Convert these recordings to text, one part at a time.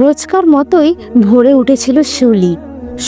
রোজকার মতোই ভরে উঠেছিল শিউলি।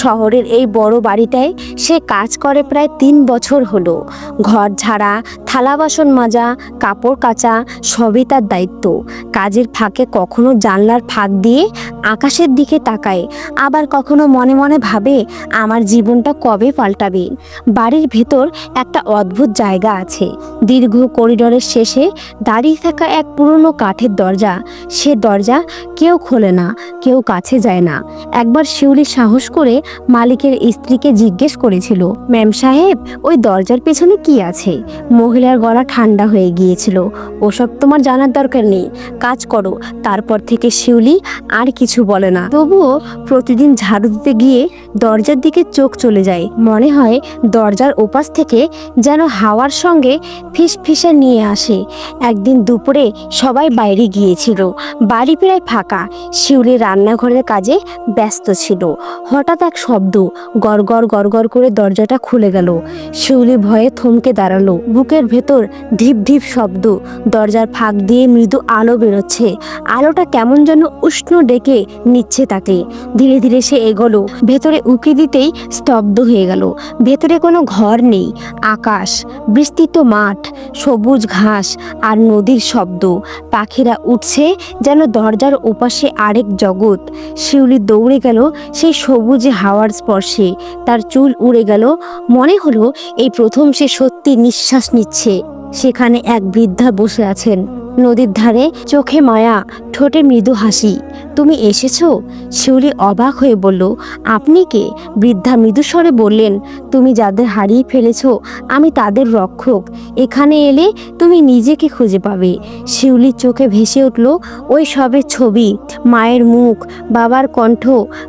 শহরের এই বড় বাড়িটায় সে কাজ করে প্রায় তিন বছর হলো। ঘর ঝাড়া, থালা বাসন মাজা, কাপড় কাচা সবই তার দায়িত্ব। কাজের ফাঁকে কখনো জানলার ফাঁক দিয়ে আকাশের দিকে তাকায়, আবার কখনো মনে মনে ভাবে, আমার জীবনটা কবে পাল্টাবে? বাড়ির ভেতর একটা অদ্ভুত জায়গা আছে। দীর্ঘ করিডোরের শেষে দাঁড়িয়ে থাকা এক পুরনো কাঠের দরজা। সে দরজা কেউ খোলে না, কেউ কাছে যায় না। একবার শিউলি সাহস করে মালিকের স্ত্রীকে জিজ্ঞেস করেছিল, ম্যাম সাহেব, ওই দরজার পেছনে কি আছে? মহিলার গলা ঠান্ডা হয়ে গিয়েছিল, ওসব তোমার জানার দরকার নেই। কাজ করো, তারপর থেকে শিউলি আর কিছু বলে না। তবুও প্রতিদিন ঝাড়ু দিতে গিয়ে দরজার দিকে চোখ চলে যায়। মনে হয় দরজার ওপাশ থেকে যেন হাওয়ার সঙ্গে ফিস ফিসে নিয়ে আসে। একদিন দুপুরে সবাই বাইরে গিয়েছিল। বাড়ি প্রায় ফাঁকা। শিউলি রান্নাঘরের কাজে ব্যস্ত ছিল। হঠাৎ এক শব্দ গড়গড় গড়গড় করে দরজাটা খুলে গেল। শিউলি ভয়ে থমকে দাঁড়াল। বুকের ভেতর ঢিপ ঢিপ শব্দ। দরজার ফাঁক দিয়ে মৃদু আলো বেরোচ্ছে। আলোটা কেমন যেন উষ্ণ ডেকে নিচ্ছে তাকে। ধীরে ধীরে সে এগোলো। ভেতরে উঁকি দিতেই স্তব্ধ হয়ে গেল। ভেতরে কোনো ঘর নেই। আকাশ, বিস্তৃত মাঠ, সবুজ ঘাস আর নদীর শব্দ। পাখিরা উঠছে যেন দরজার ওপাশে আরেক জগৎ। শিউলি দৌড়ে গেল সেই সবুজে হাওয়ার স্পর্শে। তার চুল উড়ে গেল। মনে হলো এই প্রথম সে সত্যি নিঃশ্বাস নিচ্ছে। সেখানে এক বৃদ্ধা বসে আছেন। নদীর ধারে চোখে মায়া, ঠোঁটে মৃদু হাসি। তুমি এসেছ? শিউলি অবাক হয়ে বলল, আপনি কে? বৃদ্ধা মৃদুস্বরে বললেন, তুমি যাদের হারিয়ে ফেলেছ, আমি তাদের রক্ষক। এখানে এলে তুমি নিজেকে খুঁজে পাবে। শিউলির চোখে ভেসে উঠল ওই সবের ছবি, মায়ের মুখ, বাবার কণ্ঠ,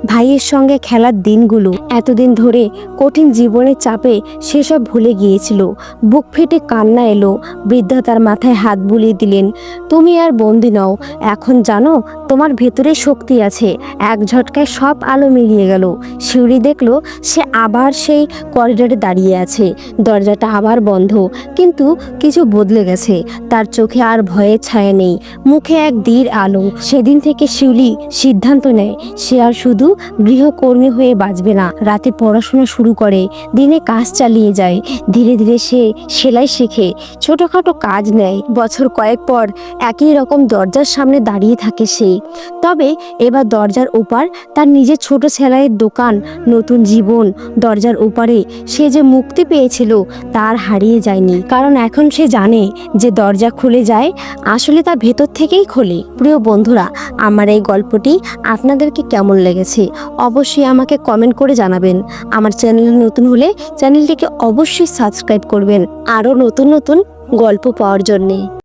ভাইয়ের সঙ্গে খেলার দিনগুলো। এতদিন ধরে কঠিন জীবনের চাপে সেসব ভুলে গিয়েছিল। বুক ফেটে কান্না এলো, বৃদ্ধা তার মাথায় হাত বুলিয়ে দিলেন, তুমি আর বন্দি নও, এখন জানো তোমার ভেতরে শক্তি আছে। এক ঝটকায় সব আলো মিলিয়ে গেল। শিউরি দেখল সে আবার সেই করিডোরে দাঁড়িয়ে আছে। দরজাটা আবার বন্ধ, কিন্তু কিছু বদলে গেছে। তার চোখে আর ভয়ের ছায়া নেই। মুখে এক দীর আলো। সেদিন থেকে শিউলি সিদ্ধান্ত নেয়, সে আর শুধু গৃহকর্মী হয়ে বাঁচবে না। রাতে পড়াশোনা শুরু করে, দিনে কাজ চালিয়ে যায়। ধীরে ধীরে সে সেলাই শেখে, ছোটখাটো কাজ নেয়। বছর কয়েক পর একই রকম দরজার সামনে দাঁড়িয়ে থাকে সে। তবে এবার দরজার ওপার তার নিজের ছোট সেলাইয়ের দোকান, নতুন জীবন। দরজার ওপারে সে যে মুক্তি পেয়েছিল, তার হারিয়ে যায়নি। কারণ এখন সে জানে যে দরজা খুলে যায়, আসলে তা ভেতর থেকেই খোলে। প্রিয় বন্ধুরা, আমার এই গল্পটি আপনাদেরকে কেমন লেগেছে অবশ্যই আমাকে কমেন্ট করে জানাবেন। আমার চ্যানেল নতুন হলে চ্যানেলটিকে অবশ্যই সাবস্ক্রাইব করবেন। আরও নতুন নতুন গল্প পাওয়ার জন্যে।